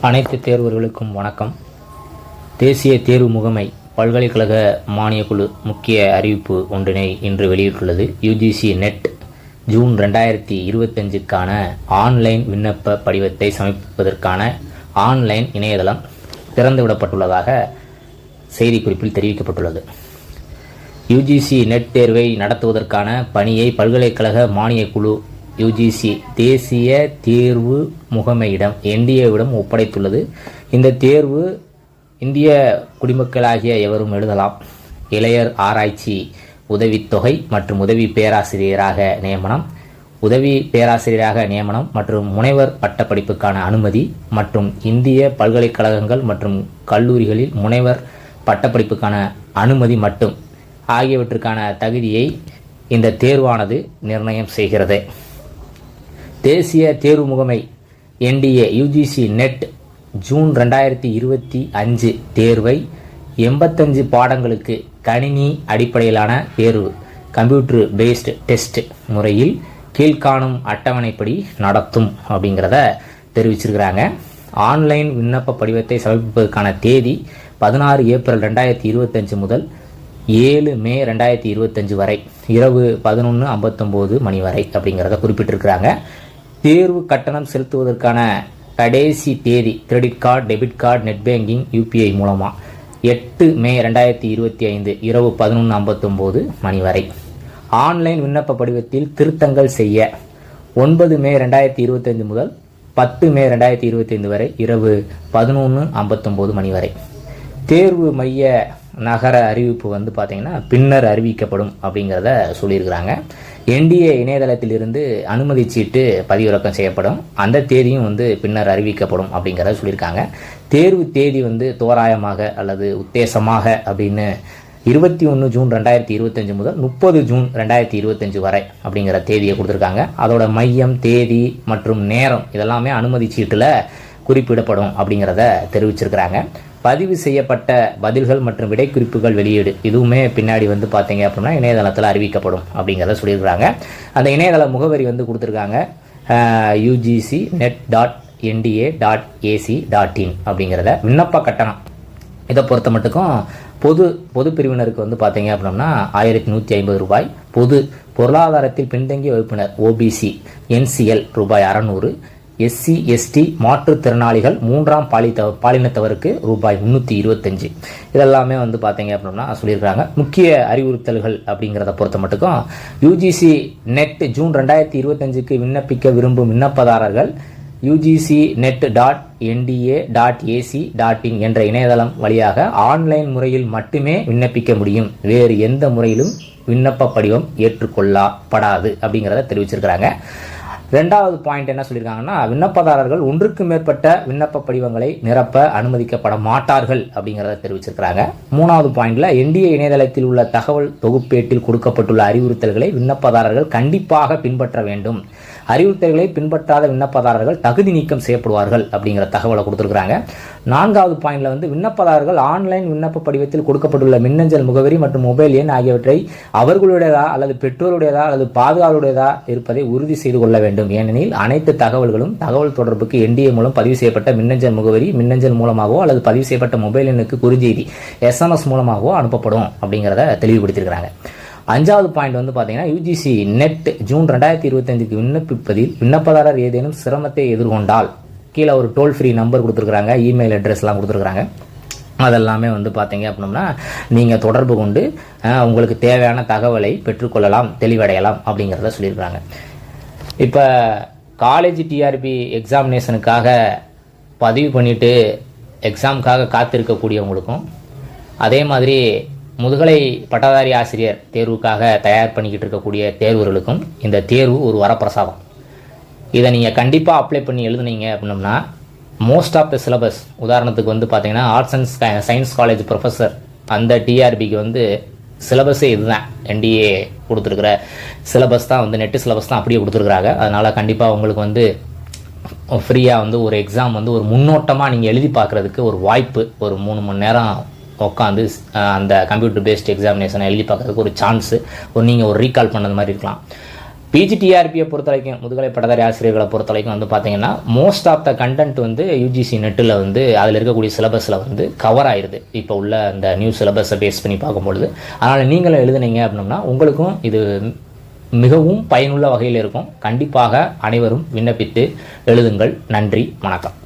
அனைத்து தேர்வர்களுக்கும் வணக்கம். தேசிய தேர்வு முகமை பல்கலைக்கழக மானியக்குழு முக்கிய அறிவிப்பு ஒன்றினை இன்று வெளியிட்டுள்ளது. யுஜிசி நெட் ஜூன் ரெண்டாயிரத்தி இருபத்தஞ்சுக்கான ஆன்லைன் விண்ணப்ப படிவத்தை சமர்ப்பிப்பதற்கான ஆன்லைன் இணையதளம் திறந்துவிடப்பட்டுள்ளதாக செய்திக்குறிப்பில் தெரிவிக்கப்பட்டுள்ளது. யுஜிசி நெட் தேர்வை நடத்துவதற்கான பணியை பல்கலைக்கழக மானியக் குழு யுஜிசி தேசிய தேர்வு முகமையிடம் என்டிஏவிடம் ஒப்படைத்துள்ளது. இந்த தேர்வு இந்திய குடிமக்களாகிய எவரும் எழுதலாம். இளையர் ஆராய்ச்சி உதவித்தொகை மற்றும் உதவி பேராசிரியராக நியமனம். உதவி பேராசிரியராக நியமனம் மற்றும் முனைவர் பட்டப்படிப்புக்கான அனுமதி மற்றும் இந்திய பல்கலைக்கழகங்கள் மற்றும் கல்லூரிகளில் முனைவர் பட்டப்படிப்புக்கான அனுமதி மட்டும். ஆகியவற்றுக்கான தகுதியை இந்த தேர்வானது நிர்ணயம் செய்கிறது. தேசிய தேர்வு முகமை என்டிஏ யுஜிசி நெட் ஜூன் ரெண்டாயிரத்தி இருபத்தி அஞ்சு தேர்வை எண்பத்தஞ்சு பாடங்களுக்கு கணினி அடிப்படையிலான தேர்வு கம்ப்யூட்டர் பேஸ்டு டெஸ்ட் முறையில் கீழ்காணும் அட்டவணைப்படி நடத்தும் அப்படிங்கிறத தெரிவிச்சிருக்கிறாங்க. ஆன்லைன் விண்ணப்ப படிவத்தை சமர்ப்பிப்பதற்கான தேதி பதினாறு ஏப்ரல் ரெண்டாயிரத்தி இருபத்தஞ்சு முதல் ஏழு மே ரெண்டாயிரத்தி இருபத்தஞ்சு வரை இரவு பதினொன்று ஐம்பத்தொம்போது மணி வரை அப்படிங்கிறத குறிப்பிட்டிருக்கிறாங்க. தேர்வு கட்டணம் செலுத்துவதற்கான கடைசி தேதி credit card debit card net banking UPI மூலமாக எட்டு மே ரெண்டாயிரத்தி இருபத்தி ஐந்து இரவு பதினொன்று ஐம்பத்தொம்போது மணி வரை. ஆன்லைன் விண்ணப்ப படிவத்தில் திருத்தங்கள் செய்ய ஒன்பது மே ரெண்டாயிரத்தி இருபத்தைந்து முதல் பத்து மே ரெண்டாயிரத்தி இருபத்தைந்து வரை இரவு பதினொன்று ஐம்பத்தொம்போது மணி வரை. தேர்வு மைய நகர அறிவிப்பு வந்து பார்த்திங்கன்னா பின்னர் அறிவிக்கப்படும் அப்படிங்கிறத சொல்லியிருக்கிறாங்க. என்டிஏ இணையதளத்திலிருந்து அனுமதி சீட்டு பதிவிறக்கம் செய்யப்படும். அந்த தேதியும் வந்து பின்னர் அறிவிக்கப்படும் அப்படிங்கிறத சொல்லியிருக்காங்க. தேர்வு தேதி வந்து தோராயமாக அல்லது உத்தேசமாக அப்படின்னு இருபத்தி ஒன்று ஜூன் ரெண்டாயிரத்தி இருபத்தஞ்சு முதல் முப்பது ஜூன் ரெண்டாயிரத்தி இருபத்தஞ்சு வரை அப்படிங்கிற தேதியை கொடுத்துருக்காங்க. அதோட மையம் தேதி மற்றும் நேரம் இதெல்லாமே அனுமதி சீட்டில் குறிப்பிடப்படும் அப்படிங்கிறத தெரிவிச்சிருக்கிறாங்க. பதிவு செய்யப்பட்ட பதில்கள் மற்றும் விடைக்குறிப்புகள் வெளியீடு இதுவுமே பின்னாடி வந்து பார்த்தீங்க அப்படின்னா இணையதளத்தில் அறிவிக்கப்படும் அப்படிங்கிறத சொல்லியிருக்கிறாங்க. அந்த இணையதள முகவரி வந்து கொடுத்துருக்காங்க. UGC NET dot NTA dot AC dot in அப்படிங்கிறத. விண்ணப்ப கட்டணம். இதை பொறுத்த மட்டுக்கும் பொது பொது பிரிவினருக்கு வந்து பார்த்தீங்க அப்படின்னா ஆயிரத்தி நூற்றி ஐம்பது ரூபாய். பொது பொருளாதாரத்தில் பின்தங்கிய வகுப்பினர் ஓபிசி என்சிஎல் ரூபாய் அறநூறு. எஸ்சி எஸ்டி மாற்றுத்திறனாளிகள் மூன்றாம் பாலித்தவ பாலினத்தவருக்கு ரூபாய் முந்நூற்றி இருபத்தஞ்சு. இதெல்லாமே வந்து பார்த்தீங்க அப்படின்னா சொல்லியிருக்காங்க முக்கிய அறிவுறுத்தல்கள் அப்படிங்கிறத பொறுத்த மட்டுக்கும் யூஜிசி நெட் ஜூன் ரெண்டாயிரத்தி இருபத்தஞ்சுக்கு விண்ணப்பிக்க விரும்பும் விண்ணப்பதாரர்கள் UGC NET dot NTA dot AC dot in என்ற இணையதளம் வழியாக ஆன்லைன் முறையில் மட்டுமே விண்ணப்பிக்க முடியும். வேறு எந்த முறையிலும் விண்ணப்ப படிவம் ஏற்றுக்கொள்ளப்படாது அப்படிங்கிறத தெரிவிச்சிருக்கிறாங்க. ரெண்டாவது பாயிண்ட் என்ன சொல்லியிருக்காங்கன்னா விண்ணப்பதாரர்கள் ஒன்றுக்கு மேற்பட்ட விண்ணப்ப படிவங்களை நிரப்ப அனுமதிக்கப்பட மாட்டார்கள் அப்படிங்கிறத தெரிவிச்சிருக்கிறாங்க. மூணாவது பாயிண்ட்ல என்டிஏ இணையதளத்தில் உள்ள தகவல் தொகுப்பேட்டில் கொடுக்கப்பட்டுள்ள அறிவுறுத்தல்களை விண்ணப்பதாரர்கள் கண்டிப்பாக பின்பற்ற வேண்டும். அறிவுறுத்தல்களை பின்பற்றாத விண்ணப்பதாரர்கள் தகுதி நீக்கம் செய்யப்படுவார்கள் அப்படிங்கிற தகவலை கொடுத்துருக்குறாங்க. நான்காவது பாயிண்ட்ல வந்து விண்ணப்பதாரர்கள் ஆன்லைன் விண்ணப்ப படிவத்தில் கொடுக்கப்பட்டுள்ள மின்னஞ்சல் முகவரி மற்றும் மொபைல் எண் ஆகியவற்றை அவர்களுடையதா அல்லது பெற்றோருடையதா அல்லது பாதுகாவலுடையதா இருப்பதை உறுதி செய்து கொள்ள வேண்டும். ஏனெனில் அனைத்து தகவல்களும் தகவல் தொடர்புக்கு என்டிஏ மூலம் பதிவு செய்யப்பட்ட மின்னஞ்சல் முகவரி மின்னஞ்சல் மூலமாகவோ அல்லது பதிவு செய்யப்பட்ட மொபைல் எண்ணுக்கு குறுஞ்செய்தி எஸ்எம்எஸ் மூலமாகவோ அனுப்பப்படும் அப்படிங்கிறத தெளிவுபடுத்தியிருக்கிறாங்க. அஞ்சாவது பாயிண்ட் வந்து பார்த்தீங்கன்னா யூஜிசி நெட் ஜூன் ரெண்டாயிரத்தி இருபத்தஞ்சுக்கு விண்ணப்பிப்பதில் விண்ணப்பதாரர் ஏதேனும் சிரமத்தை எதிர்கொண்டால் கீழே ஒரு டோல் ஃப்ரீ நம்பர் கொடுத்துருக்குறாங்க இமெயில் அட்ரஸ்லாம் கொடுத்துருக்குறாங்க. அதெல்லாமே வந்து பார்த்தீங்க அப்படின்னா நீங்கள் தொடர்பு கொண்டு உங்களுக்கு தேவையான தகவலை பெற்றுக்கொள்ளலாம் தெளிவடையலாம் அப்படிங்கிறத சொல்லியிருக்கிறாங்க. இப்போ காலேஜ் டிஆர்பி எக்ஸாமினேஷனுக்காக பதிவு பண்ணிவிட்டு எக்ஸாமுக்காக காத்திருக்கக்கூடியவங்களுக்கும் அதே மாதிரி முதுகலை பட்டதாரி ஆசிரியர் தேர்வுக்காக தயார் பண்ணிக்கிட்டு இருக்கக்கூடிய தேர்வர்களுக்கும் இந்த தேர்வு ஒரு வரப்பிரசாதம். இதை நீங்கள் கண்டிப்பாக அப்ளை பண்ணி எழுதுனீங்க அப்படின்னம்னா மோஸ்ட் ஆஃப் த சிலபஸ் உதாரணத்துக்கு வந்து பார்த்தீங்கன்னா arts and science college professor அந்த டிஆர்பிக்கு வந்து சிலபஸே இதுதான் என்டிஏ கொடுத்துருக்குற சிலபஸ் தான் வந்து நெட்டு சிலபஸ் தான் அப்படியே கொடுத்துருக்குறாங்க. அதனால் கண்டிப்பாக உங்களுக்கு வந்து ஃப்ரீயாக வந்து ஒரு எக்ஸாம் வந்து ஒரு முன்னோட்டமாக நீங்கள் எழுதி பார்க்குறதுக்கு ஒரு வாய்ப்பு ஒரு மூணு மணி நேரம் உட்காந்து அந்த கம்ப்யூட்டர் பேஸ்ட் எக்ஸாமினேஷனை எழுதி பார்க்குறதுக்கு ஒரு சான்ஸு ஒரு நீங்கள் ஒரு ரீகால் பண்ணது மாதிரி இருக்கலாம். பிஜிடிஆர்பியை பொறுத்த வரைக்கும் முதுகலை பட்டதாரி ஆசிரியர்களை பொறுத்த வரைக்கும் வந்து பார்த்தீங்கன்னா மோஸ்ட் ஆஃப் த கண்டென்ட் வந்து யூஜிசி நெட்டில் வந்து அதில் இருக்கக்கூடிய சிலபஸில் வந்து கவர் ஆயிடுது இப்போ உள்ள அந்த நியூ சிலபஸை பேஸ் பண்ணி பார்க்கும்பொழுது அதனால் நீங்களும் எழுதுனீங்க அப்படின்னா உங்களுக்கும் இது மிகவும் பயனுள்ள வகையில் இருக்கும். கண்டிப்பாக அனைவரும் விண்ணப்பித்து எழுதுங்கள். நன்றி வணக்கம்.